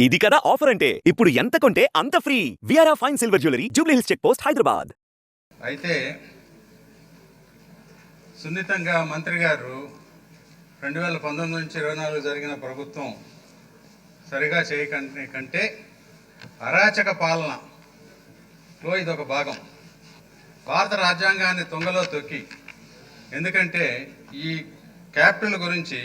ఇది కదా ఆఫర్ అంటే? ఇప్పుడు ఎంత కొంటే అంత free విఆర్ఆ fine silver jewellery Jubilee Hills check post Hyderabad అయితే సున్నితంగా మంత్రి గారు రెండు వేల పంతొమ్మిది నుంచి ఇరవై నాలుగు జరిగిన ప్రభుత్వం సరిగా చేయకంటే కంటే అరాచక పాలనలో ఇదొక భాగం. భారత రాజ్యాంగాన్ని తొంగలో తొక్కి. ఎందుకంటే ఈ క్యాపిటల్ గురించి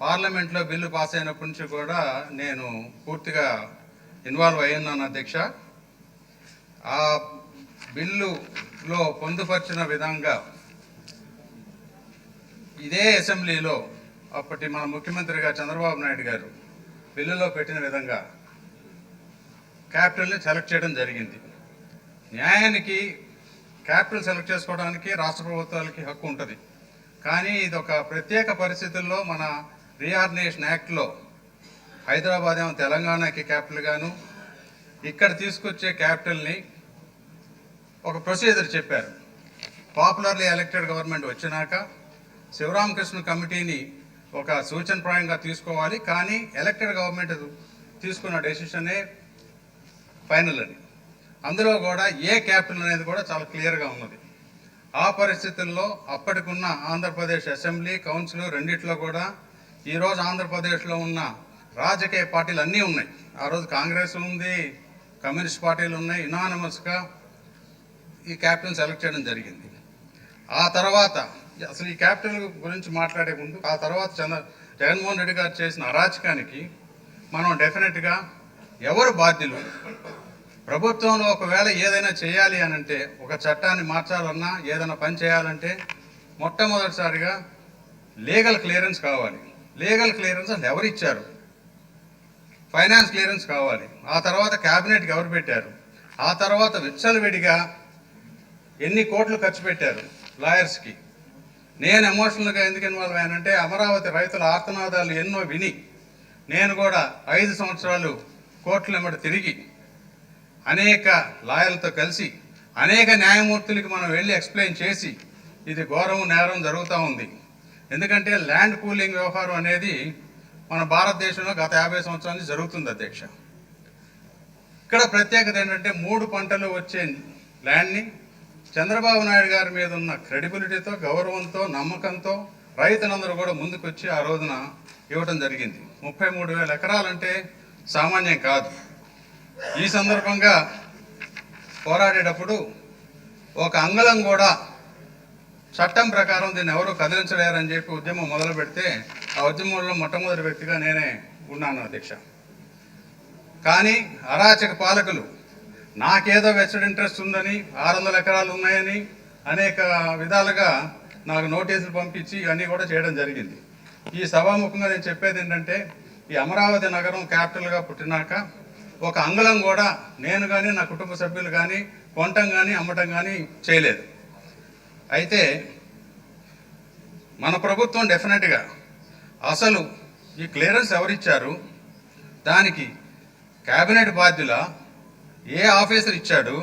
పార్లమెంట్లో బిల్లు పాస్ అయినప్పటి నుంచి కూడా నేను పూర్తిగా ఇన్వాల్వ్ అయ్యున్నాను అధ్యక్ష. ఆ బిల్లులో పొందుపరిచిన విధంగా ఇదే అసెంబ్లీలో అప్పటి మన ముఖ్యమంత్రిగా చంద్రబాబు నాయుడు గారు బిల్లులో పెట్టిన విధంగా క్యాపిటల్ని సెలెక్ట్ చేయడం జరిగింది. న్యాయానికి క్యాపిటల్ సెలెక్ట్ చేసుకోవడానికి రాష్ట్ర ప్రభుత్వాలకి హక్కు ఉంటుంది. కానీ ఇది ఒక ప్రత్యేక పరిస్థితుల్లో మన రీఆర్డినేషన్ యాక్ట్లో హైదరాబాద్ ఏమో తెలంగాణకి క్యాపిటల్ గాను ఇక్కడ తీసుకొచ్చే క్యాపిటల్ని ఒక ప్రొసీజర్ చెప్పారు. పాపులర్లీ ఎలక్టెడ్ గవర్నమెంట్ వచ్చినాక శివరామకృష్ణ కమిటీని ఒక సూచన ప్రాయంగా తీసుకోవాలి కానీ ఎలక్టెడ్ గవర్నమెంట్ తీసుకున్న డెసిషనే ఫైనల్ అని అందులో కూడా ఏ క్యాపిటల్ అనేది కూడా చాలా క్లియర్గా ఉన్నది. ఆ పరిస్థితుల్లో అప్పటికున్న ఆంధ్రప్రదేశ్ అసెంబ్లీ కౌన్సిల్ రెండిట్లో కూడా ఈరోజు ఆంధ్రప్రదేశ్లో ఉన్న రాజకీయ పార్టీలు అన్నీ ఉన్నాయి. ఆ రోజు కాంగ్రెస్ ఉంది కమ్యూనిస్ట్ పార్టీలు ఉన్నాయి ఇనానమస్గా ఈ క్యాప్టెన్ సెలెక్ట్ చేయడం జరిగింది. ఆ తర్వాత అసలు ఈ క్యాప్టెన్ గురించి మాట్లాడే ముందు ఆ తర్వాత చంద్ర జగన్మోహన్ రెడ్డి గారు చేసిన అరాచకానికి మనం డెఫినెట్గా ఎవరు బాధ్యులు? ప్రభుత్వంలో ఒకవేళ ఏదైనా చేయాలి అని అంటే ఒక చట్టాన్ని మార్చాలన్నా ఏదైనా పని చేయాలంటే మొట్టమొదటిసారిగా లీగల్ క్లియరెన్స్ కావాలి. లీగల్ క్లియరెన్స్ అసలు ఎవరు ఇచ్చారు? ఫైనాన్స్ క్లియరెన్స్ కావాలి. ఆ తర్వాత క్యాబినెట్కి ఎవరు పెట్టారు? ఆ తర్వాత విచ్చలవిడిగా ఎన్ని కోట్లు ఖర్చు పెట్టారు లాయర్స్కి? నేను ఎమోషనల్గా ఎందుకు ఇన్వాల్వ్ అయ్యానంటే అమరావతి రైతుల ఆర్తనాదాలు ఎన్నో విని నేను కూడా ఐదు సంవత్సరాలు కోర్టుల వెంబడి తిరిగి అనేక లాయర్లతో కలిసి అనేక న్యాయమూర్తులకి మనం వెళ్ళి ఎక్స్ప్లెయిన్ చేసి ఇది ఘోరం నేరం జరుగుతూ ఉంది. ఎందుకంటే ల్యాండ్ పూలింగ్ వ్యవహారం అనేది మన భారతదేశంలో గత యాభై సంవత్సరాల నుంచి జరుగుతుంది అధ్యక్ష. ఇక్కడ ప్రత్యేకత ఏంటంటే మూడు పంటలు వచ్చే ల్యాండ్ని చంద్రబాబు నాయుడు గారి మీద ఉన్న క్రెడిబిలిటీతో గౌరవంతో నమ్మకంతో రైతులందరూ కూడా ముందుకొచ్చి ఆ రోజున ఇవ్వటం జరిగింది. ముప్పై మూడు వేల ఎకరాలంటే సామాన్యం కాదు. ఈ సందర్భంగా పోరాడేటప్పుడు ఒక అంగళం కూడా చట్టం ప్రకారం దీన్ని ఎవరు కదిలించలేరని చెప్పి ఉద్యమం మొదలు పెడితే ఆ ఉద్యమంలో మొట్టమొదటి వ్యక్తిగా నేనే ఉన్నాను అధ్యక్ష. కానీ అరాచక పాలకులు నాకేదో వెచ్చడి ఇంట్రెస్ట్ ఉందని ఆరు వందల ఎకరాలు ఉన్నాయని అనేక విధాలుగా నాకు నోటీసులు పంపించి ఇవన్నీ కూడా చేయడం జరిగింది. ఈ సభాముఖంగా నేను చెప్పేది ఏంటంటే ఈ అమరావతి నగరం క్యాపిటల్గా పుట్టినాక ఒక అంగుళం కూడా నేను కానీ నా కుటుంబ సభ్యులు కానీ కొనటం కానీ అమ్మటం కానీ చేయలేదు. అయితే మన ప్రభుత్వం డెఫినెట్గా అసలు ఈ క్లియరెన్స్ ఎవరిచ్చారు? దానికి కేబినెట్ బాధ్యుల ఏ ఆఫీసర్ ఇచ్చాడు?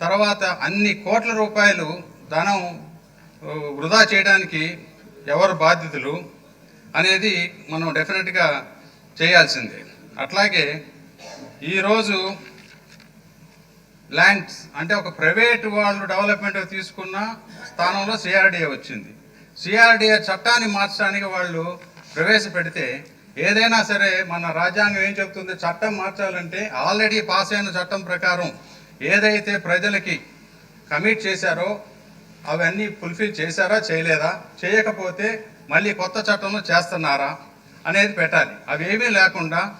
తర్వాత అన్ని కోట్ల రూపాయలు ధనం వృధా చేయడానికి ఎవరు బాధ్యతలు అనేది మనం డెఫినెట్గా చేయాల్సిందే. అట్లాగే ఈరోజు ల్యాండ్స్ అంటే ఒక ప్రైవేట్ వాళ్ళు డెవలప్మెంట్ తీసుకున్న స్థానంలో సిఆర్డిఏ వచ్చింది. సిఆర్డిఏ చట్టాన్ని మార్చడానికి వాళ్ళు ప్రవేశపెడితే ఏదైనా సరే మన రాజ్యాంగం ఏం చెప్తుంది చట్టం మార్చాలంటే ఆల్రెడీ పాస్ అయిన చట్టం ప్రకారం ఏదైతే ప్రజలకి కమిట్ చేశారో అవన్నీ ఫుల్ఫిల్ చేశారా చేయలేదా? చేయకపోతే మళ్ళీ కొత్త చట్టంలో చేస్తున్నారా అనేది పెట్టాలి. అవి ఏమీ లేకుండా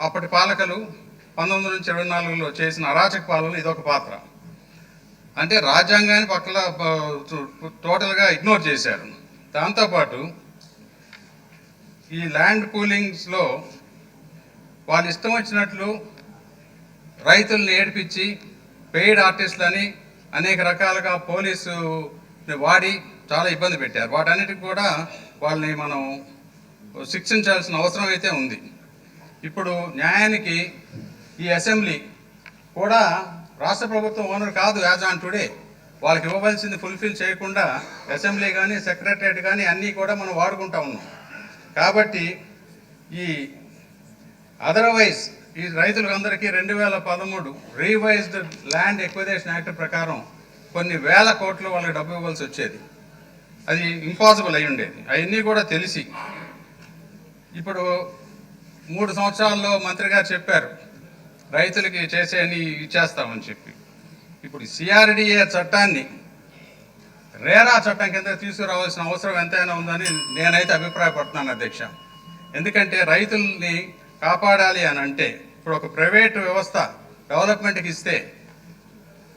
అప్పటి పాలకులు పంతొమ్మిది నుంచి ఇరవై నాలుగులో చేసిన అరాచక పాలన ఇదొక పాత్ర. అంటే రాజ్యాంగాన్ని పక్కల టోటల్గా ఇగ్నోర్ చేశారు. దాంతోపాటు ఈ ల్యాండ్ పూలింగ్స్లో వాళ్ళు ఇష్టం వచ్చినట్లు రైతుల్ని ఏడిపించి పెయిడ్ ఆర్టిస్టులని అనేక రకాలుగా పోలీసు వాడి చాలా ఇబ్బంది పెట్టారు. వాటన్నిటికి కూడా వాళ్ళని మనం శిక్షించాల్సిన అవసరం అయితే ఉంది. ఇప్పుడు న్యాయానికి ఈ అసెంబ్లీ కూడా రాష్ట్ర ప్రభుత్వం ఓనర్ కాదు యాజ్ ఆన్ టుడే. వాళ్ళకి ఇవ్వవలసింది ఫుల్ఫిల్ చేయకుండా అసెంబ్లీ కానీ సెక్రటరియట్ కానీ అన్నీ కూడా మనం వాడుకుంటా ఉన్నాం. కాబట్టి ఈ అదర్వైజ్ ఈ రైతులందరికీ రెండు వేల పదమూడు రీవైజ్డ్ ల్యాండ్ ఎక్విజేషన్ యాక్ట్ ప్రకారం కొన్ని వేల కోట్లు వాళ్ళకి డబ్బు ఇవ్వాల్సి వచ్చేది. అది ఇంపాసిబుల్ అయి ఉండేది. అవన్నీ కూడా తెలిసి. ఇప్పుడు మూడు సంవత్సరాల్లో మంత్రి గారు చెప్పారు రైతులకి చేసేని ఇచ్చేస్తామని చెప్పి. ఇప్పుడు సిఆర్డిఏ చట్టాన్ని రేరా చట్టం కింద తీసుకురావాల్సిన అవసరం ఎంతైనా ఉందని నేనైతే అభిప్రాయపడుతున్నాను అధ్యక్ష. ఎందుకంటే రైతుల్ని కాపాడాలి అని అంటే ఇప్పుడు ఒక ప్రైవేట్ వ్యవస్థ డెవలప్మెంట్కి ఇస్తే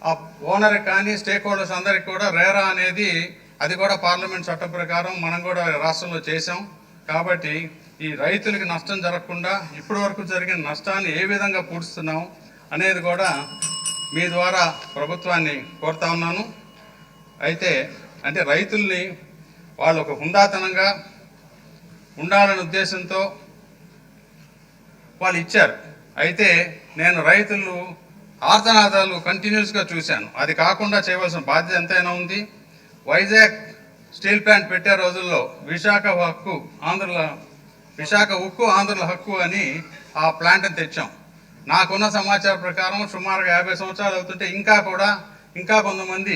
ఆ ఓనర్ కానీ స్టేక్ హోల్డర్స్ అందరికి కూడా రేరా అనేది అది కూడా పార్లమెంట్ చట్టం ప్రకారం మనం కూడా రాష్ట్రంలో చేసాం కాబట్టి ఈ రైతులకి నష్టం జరగకుండా ఇప్పటి వరకు జరిగిన నష్టాన్ని ఏ విధంగా పూడుస్తున్నాం అనేది కూడా మీ ద్వారా ప్రభుత్వాన్ని కోరుతా ఉన్నాను. అయితే అంటే రైతుల్ని వాళ్ళు ఒక హుందాతనంగా ఉండాలనే ఉద్దేశంతో వాళ్ళు ఇచ్చారు. అయితే నేను రైతులు ఆర్తనాదాలు కంటిన్యూస్గా చూశాను. అది కాకుండా చేయవలసిన బాధ్యత ఎంతైనా ఉంది. వైజాగ్ స్టీల్ ప్లాంట్ పెట్టే రోజుల్లో విశాఖ హక్కు ఆంధ్రలో విశాఖ ఉక్కు ఆంధ్రుల హక్కు అని ఆ ప్లాంట్ని తెచ్చాం. నాకున్న సమాచారం ప్రకారం సుమారుగా యాభై సంవత్సరాలు అవుతుంటే ఇంకా కూడా ఇంకా కొంతమంది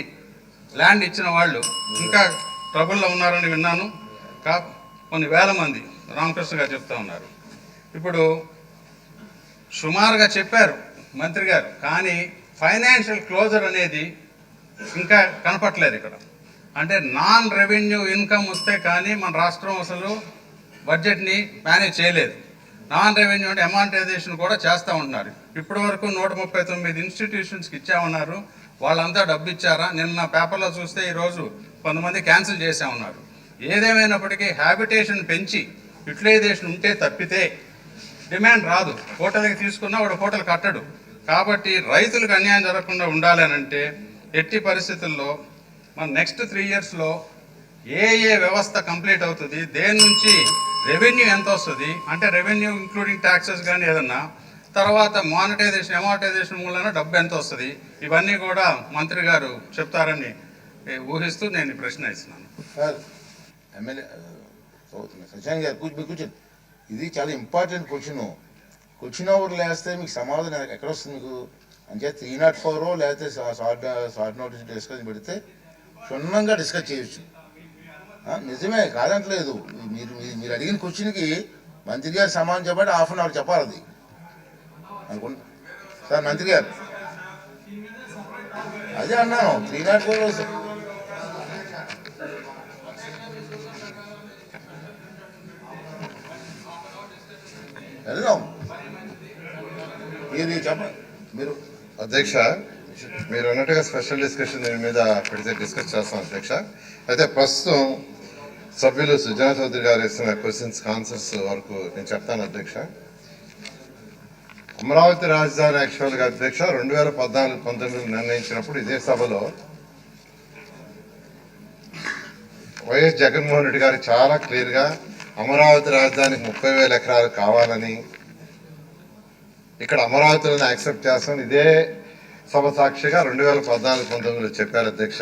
ల్యాండ్ ఇచ్చిన వాళ్ళు ఇంకా ట్రబుల్లో ఉన్నారని విన్నాను. కా కొన్ని వేల మంది రామకృష్ణ గారు చెప్తా ఉన్నారు. ఇప్పుడు సుమారుగా చెప్పారు మంత్రి గారు కానీ ఫైనాన్షియల్ క్లోజర్ అనేది ఇంకా కనపట్లేదు ఇక్కడ. అంటే నాన్ రెవెన్యూ ఇన్కమ్ వస్తే కానీ మన రాష్ట్రం అసలు బడ్జెట్ని మేనేజ్ చేయలేదు. నాన్ రెవెన్యూ అంటే అమానిటైజేషన్ కూడా చేస్తూ ఉంటున్నారు ఇప్పటి వరకు నూట ముప్పై తొమ్మిది ఇన్స్టిట్యూషన్స్కి ఇచ్చామన్నారు. వాళ్ళంతా డబ్బు ఇచ్చారా నిన్న పేపర్లో చూస్తే ఈరోజు కొంతమంది క్యాన్సిల్ చేసా ఉన్నారు. ఏదేమైనప్పటికీ హ్యాబిటేషన్ పెంచి యూటిలైజేషన్ ఉంటే తప్పితే డిమాండ్ రాదు. హోటల్కి తీసుకున్నా వాడు హోటల్ కట్టడు. కాబట్టి రైతులకు అన్యాయం జరగకుండా ఉండాలనంటే అంటే ఎట్టి పరిస్థితుల్లో మన నెక్స్ట్ త్రీ ఇయర్స్లో ఏ ఏ వ్యవస్థ కంప్లీట్ అవుతుంది? దేని నుంచి రెవెన్యూ ఎంత వస్తుంది? అంటే రెవెన్యూ ఇంక్లూడింగ్ ట్యాక్సెస్ కానీ ఏదన్నా తర్వాత మానిటైజేషన్ అమానిటైజేషన్ మూలన డబ్బు ఎంత వస్తుంది? ఇవన్నీ కూడా మంత్రి గారు చెప్తారని ఊహిస్తూ నేను ప్రశ్న ఇస్తున్నాను ఎమ్మెల్యే గారు కూర్చో ఇది చాలా ఇంపార్టెంట్ క్వశ్చన్ క్వశ్చన్ ఓవర్ లేస్తే మీకు సమాధానం ఎక్కడ వస్తుంది మీకు? అంటే త్రీ నాట్ ఫోర్ లేకపోతే షార్ట్ షార్ట్ నోటీస్ డిస్కషన్ పెడితే క్షుణ్ణంగా డిస్కస్ చేయొచ్చు. నిజమే కాదంటలేదు. మీరు మీరు- అడిగిన క్వశ్చన్కి మంత్రి గారు సమానం చెప్పండి హాఫ్ అన్ అవర్ చెప్పాలి అది అనుకుంటా సార్ మంత్రి గారు. అదే అన్నాను త్రీ నాట్ ఫోర్ వెళ్దాం. మీరు చెప్ప మీరు. అధ్యక్ష మీరు అన్నట్టుగా స్పెషల్ డిస్కషన్ దీని మీద పెడితే డిస్కస్ చేస్తాం అధ్యక్ష. అయితే ప్రస్తుతం సభ్యులు సుజనా చౌదరి గారు ఇస్తున్న క్వశ్చన్స్ ఆన్సర్స్ వరకు నేను చెప్తాను అధ్యక్ష. అమరావతి రాజధాని యాక్చువల్గా అధ్యక్ష రెండు వేల పద్నాలుగు పంతొమ్మిది నిర్ణయించినప్పుడు ఇదే సభలో వైఎస్ జగన్మోహన్ రెడ్డి గారు చాలా క్లియర్గా అమరావతి రాజధానికి ముప్పై వేల ఎకరాలు కావాలని ఇక్కడ అమరావతిని యాక్సెప్ట్ చేస్తాం. ఇదే సభ సాక్షిగా రెండు వేల పద్నాలుగు పంతొమ్మిదిలో చెప్పారు అధ్యక్ష.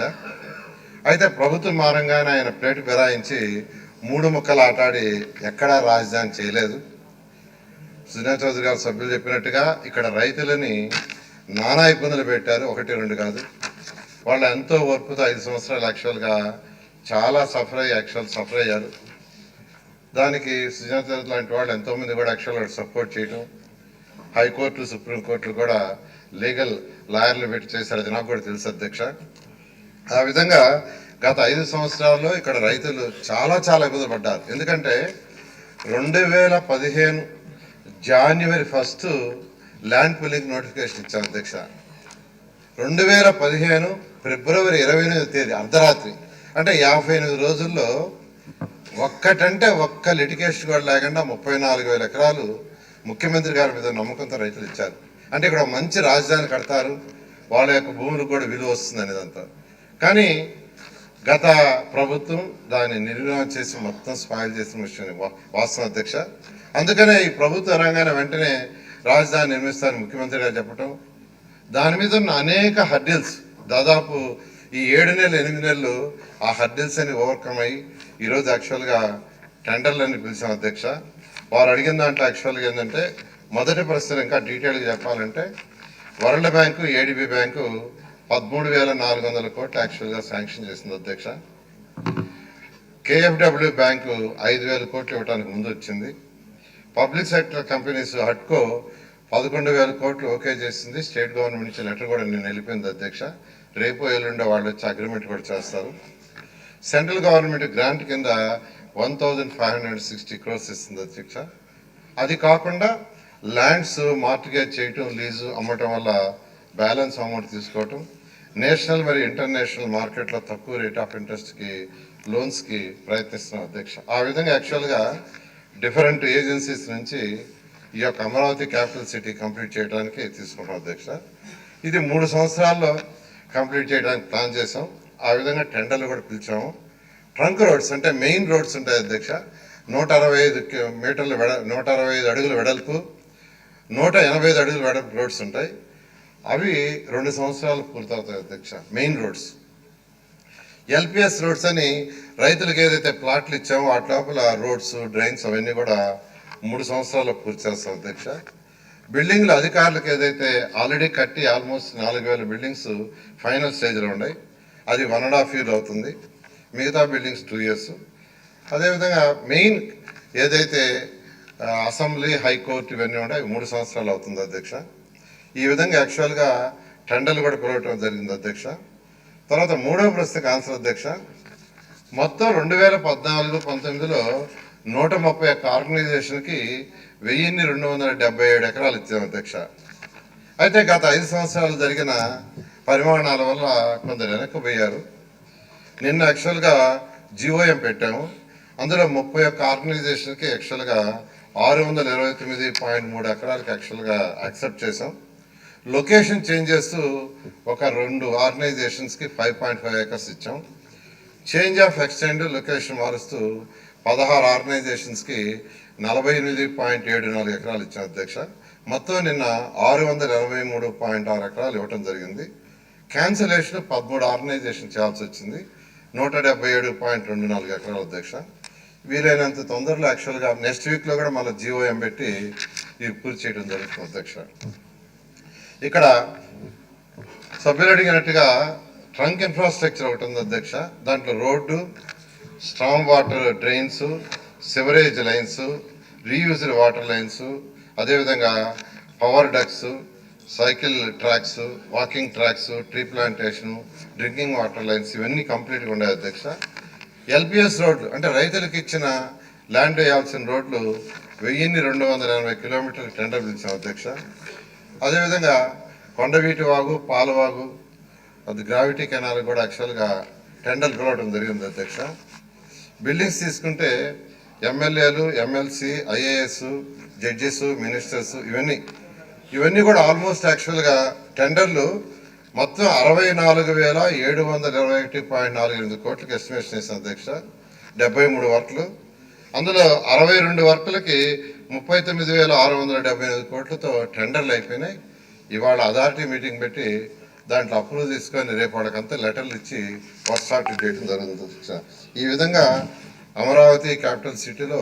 అయితే ప్రభుత్వం మారంగానే ఆయన ప్లేట్ ఫిరాయించి మూడు ముక్కలు ఆటాడి ఎక్కడా రాజధాని చేయలేదు. సుజనా చౌదరి గారు సభ్యులు చెప్పినట్టుగా ఇక్కడ రైతులని నానా ఇబ్బందులు పెట్టారు. ఒకటి రెండు కాదు. వాళ్ళు ఎంతో ఓర్పుతో ఐదు సంవత్సరాలు యాక్చువల్గా చాలా సఫర్ అయ్యి యాక్చువల్ సఫర్ అయ్యారు. దానికి సుజనా చౌదరి లాంటి వాళ్ళు ఎంతోమంది కూడా యాక్చువల్గా సపోర్ట్ చేయడం హైకోర్టు సుప్రీంకోర్టులు కూడా లీగల్ లాయర్లు పెట్టి చేశారు అది నాకు కూడా తెలుసు అధ్యక్ష. ఆ విధంగా గత ఐదు సంవత్సరాల్లో ఇక్కడ రైతులు చాలా చాలా ఇబ్బంది పడ్డారు. ఎందుకంటే రెండు వేల పదిహేను January first land pulling notification ఇచ్చారు అధ్యక్ష. రెండు వేల పదిహేను ఫిబ్రవరి ఇరవై ఎనిమిది తేదీ అర్ధరాత్రి. అంటే యాభై ఎనిమిది రోజుల్లో ఒక్కటంటే ఒక్క లిటికేషన్ కూడా లేకుండా ముప్పై నాలుగు వేల ఎకరాలు ముఖ్యమంత్రి గారి మీద నమ్మకంతో రైతులు ఇచ్చారు. అంటే ఇక్కడ మంచి రాజధాని కడతారు వాళ్ళ యొక్క భూములకు కూడా విలువ వస్తుంది అనేదంతా. కానీ గత ప్రభుత్వం దాన్ని నిర్వహణ చేసి మొత్తం స్పాయిల్ చేసిన విషయం వాస్తవ అధ్యక్ష. అందుకనే ఈ ప్రభుత్వ రంగాన్ని వెంటనే రాజధాని నిర్మిస్తారని ముఖ్యమంత్రి గారు చెప్పటం. దాని మీద ఉన్న అనేక హర్డిల్స్ దాదాపు ఈ ఏడు నెలలు ఎనిమిది నెలలు ఆ హర్డిల్స్ అని ఓవర్కమ్ అయ్యి ఈరోజు యాక్చువల్గా టెండర్లని పిలిచాం అధ్యక్ష. వారు అడిగిన దాంట్లో యాక్చువల్గా ఏంటంటే మొదటి ప్రశ్న ఇంకా డీటెయిల్గా చెప్పాలంటే వరల్డ్ బ్యాంకు ఏడిబి బ్యాంకు పదమూడు వేల నాలుగు వందల కోట్లు యాక్చువల్గా శాంక్షన్ చేసింది అధ్యక్ష. కేఎఫ్డబ్ల్యూ బ్యాంకు ఐదు వేల కోట్లు ఇవ్వడానికి ముందు వచ్చింది. పబ్లిక్ సెక్టర్ కంపెనీస్ హట్కో పదకొండు వేల కోట్లు ఓకే చేసింది. స్టేట్ గవర్నమెంట్ నుంచి లెటర్ కూడా నేను వెళ్ళిపోయింది అధ్యక్ష. రేపు ఎల్లుండే వాళ్ళు వచ్చి అగ్రిమెంట్ కూడా చేస్తారు. సెంట్రల్ గవర్నమెంట్ గ్రాంట్ కింద one thousand five hundred sixty crores ఇస్తుంది అధ్యక్ష. అది కాకుండా ల్యాండ్స్ మార్టిగేజ్ చేయటం లీజు అమ్మటం వల్ల బ్యాలెన్స్ అమౌంట్ తీసుకోవటం నేషనల్ మరియు ఇంటర్నేషనల్ మార్కెట్లో తక్కువ రేట్ ఆఫ్ ఇంట్రెస్ట్కి లోన్స్కి ప్రయత్నిస్తున్నాం అధ్యక్ష. ఆ విధంగా యాక్చువల్గా డిఫరెంట్ ఏజెన్సీస్ నుంచి ఈ యొక్క అమరావతి క్యాపిటల్ సిటీ కంప్లీట్ చేయడానికి తీసుకుంటాం అధ్యక్ష. ఇది మూడు సంవత్సరాల్లో కంప్లీట్ చేయడానికి ప్లాన్ చేసాం ఆ విధంగా టెండర్లు కూడా పిలిచాము. ట్రంక్ రోడ్స్ అంటే మెయిన్ రోడ్స్ ఉంటాయి అధ్యక్ష. నూట అరవై ఐదు మీటర్లు వెడ నూట అరవై ఐదు అడుగుల వెడల్పు నూట ఎనభై ఐదు అడుగుల వెడల్పు రోడ్స్ ఉంటాయి. అవి రెండు సంవత్సరాలు పూర్తవుతాయి అధ్యక్ష మెయిన్ రోడ్స్. ఎల్పిఎస్ రోడ్స్ అని రైతులకు ఏదైతే ప్లాట్లు ఇచ్చామో వాటి లోపల రోడ్స్ డ్రైన్స్ అవన్నీ కూడా మూడు సంవత్సరాల్లో పూర్తి చేస్తాం అధ్యక్ష. బిల్డింగ్లు అధికారులకు ఏదైతే ఆల్రెడీ కట్టి ఆల్మోస్ట్ నాలుగు వేల బిల్డింగ్స్ ఫైనల్ స్టేజ్లో ఉన్నాయి. అది వన్ అండ్ హాఫ్ ఇయర్ అవుతుంది. మిగతా బిల్డింగ్స్ టూ ఇయర్స్. అదేవిధంగా మెయిన్ ఏదైతే అసెంబ్లీ హైకోర్టు ఇవన్నీ ఉన్నాయి మూడు సంవత్సరాలు అవుతుంది అధ్యక్ష. ఈ విధంగా యాక్చువల్గా టెండర్లు కూడా పిలవటం జరిగింది అధ్యక్ష. తర్వాత మూడవ ప్రశ్నకు ఆన్సర్ అధ్యక్ష. మొత్తం రెండు వేల పద్నాలుగు పంతొమ్మిదిలో నూట ముప్పై ఒక్క ఆర్గనైజేషన్కి వెయ్యిన్ని రెండు వందల డెబ్బై ఏడు ఎకరాలు ఇచ్చాం అధ్యక్ష. అయితే గత ఐదు సంవత్సరాలు జరిగిన పరిమాణాల వల్ల కొందరు వెనక్కిపోయారు నిన్న యాక్చువల్గా జిఓఎం పెట్టాము. అందులో ముప్పై ఒక్క ఆర్గనైజేషన్కి యాక్చువల్గా ఆరు వందల ఇరవై తొమ్మిది పాయింట్ మూడు ఎకరాలకి యాక్చువల్గా యాక్సెప్ట్ చేసాం లొకేషన్ చేంజ్ చేస్తూ ఒక రెండు ఆర్గనైజేషన్స్కి ఫైవ్ పాయింట్ ఫైవ్ ఏకర్స్ ఇచ్చాం. చేంజ్ ఆఫ్ ఎక్స్టెండ్ లొకేషన్ మారుస్తూ పదహారు ఆర్గనైజేషన్స్కి నలభై ఎనిమిది పాయింట్ ఏడు నాలుగు ఎకరాలు ఇచ్చాం అధ్యక్ష. మొత్తం నిన్న ఆరు వందల ఎనభై మూడు పాయింట్ ఆరు ఎకరాలు ఇవ్వటం జరిగింది. క్యాన్సలేషన్ పదమూడు ఆర్గనైజేషన్ చేయాల్సి వచ్చింది. నూట డెబ్బై ఏడు పాయింట్ రెండు నాలుగు ఎకరాల అధ్యక్ష. వీలైనంత తొందరలో యాక్చువల్గా నెక్స్ట్ వీక్లో కూడా మళ్ళీ జిఓఎం పెట్టి ఇవి పూర్తి చేయడం జరుగుతుంది అధ్యక్ష. ఇక్కడ సభ్యులు అడిగినట్టుగా ట్రంక్ ఇన్ఫ్రాస్ట్రక్చర్ ఒకటి ఉంది అధ్యక్ష. దాంట్లో road strong water drains sewerage lines reused water lines అదేవిధంగా power ducts cycle tracks walking tracks tree plantation drinking water lines ఇవన్నీ కంప్లీట్గా ఉన్నాయి అధ్యక్ష. ఎల్పిఎస్ రోడ్లు అంటే రైతులకు ఇచ్చిన ల్యాండ్ వేయాల్సిన రోడ్లు వెయ్యిన్ని రెండు వందల ఎనభై కిలోమీటర్లు టెండర్ పిలిచిన అధ్యక్ష. అదేవిధంగా కొండవీటి వాగు పాలవాగు అది గ్రావిటీ కెనాల్ కూడా యాక్చువల్గా టెండర్ పిలవడం జరిగింది అధ్యక్ష. బిల్డింగ్స్ తీసుకుంటే ఎమ్మెల్యేలు ఎమ్మెల్సీ ఐఏఎస్ జడ్జెస్ మినిస్టర్స్ ఇవన్నీ ఇవన్నీ కూడా ఆల్మోస్ట్ యాక్చువల్గా టెండర్లు మొత్తం అరవై నాలుగు వేల ఏడు వందల ఇరవై ఒకటి పాయింట్ నాలుగు ఎనిమిది కోట్లకి ఎస్టిమేషన్ చేసిన అధ్యక్ష. డెబ్బై మూడు వర్కులు. అందులో అరవై రెండు వర్కులకి ముప్పై తొమ్మిది వేల ఆరు వందల డెబ్బై ఎనిమిది కోట్లతో టెండర్లు అయిపోయినాయి. ఇవాళ అథారిటీ మీటింగ్ పెట్టి దాంట్లో అప్రూవ్ తీసుకొని రేపు వాళ్ళకంతా లెటర్లు ఇచ్చి వర్క్ చేయడం జరుగుతుంది అధ్యక్ష. ఈ విధంగా అమరావతి క్యాపిటల్ సిటీలో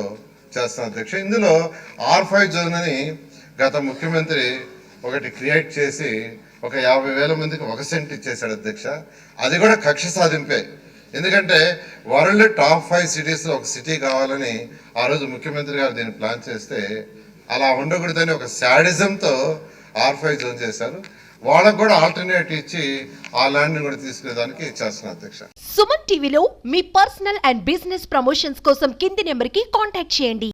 చేస్తాం అధ్యక్ష. ఇందులో ఆర్ ఫైవ్ జోన్ అని గత ముఖ్యమంత్రి ఒకటి క్రియేట్ చేసి ఒక యాభై వేల మందికి ఒక సెంట్ ఇచ్చేశాడు అధ్యక్ష. అది కూడా కక్ష సాధింపే. ఎందుకంటే వరల్డ్ టాప్ ఫైవ్ సిటీస్లో ఒక సిటీ కావాలని ఆ రోజు ముఖ్యమంత్రి గారు దీన్ని ప్లాన్ చేస్తే అలా ఉండకూడదని ఒక శాడిజంతో ఆర్ ఫైవ్ జోన్ చేశారు. వాళ్ళకు కూడా ఆల్టర్నేట్ ఇచ్చి ఆ ల్యాండ్ని కూడా తీసుకునేదానికి ఇచ్చేస్తున్నా అధ్యక్ష. సుమన్ టీవీలో మీ పర్సనల్ అండ్ బిజినెస్ ప్రమోషన్స్ కోసం కింది నెంబర్కి కాంటాక్ట్ చేయండి.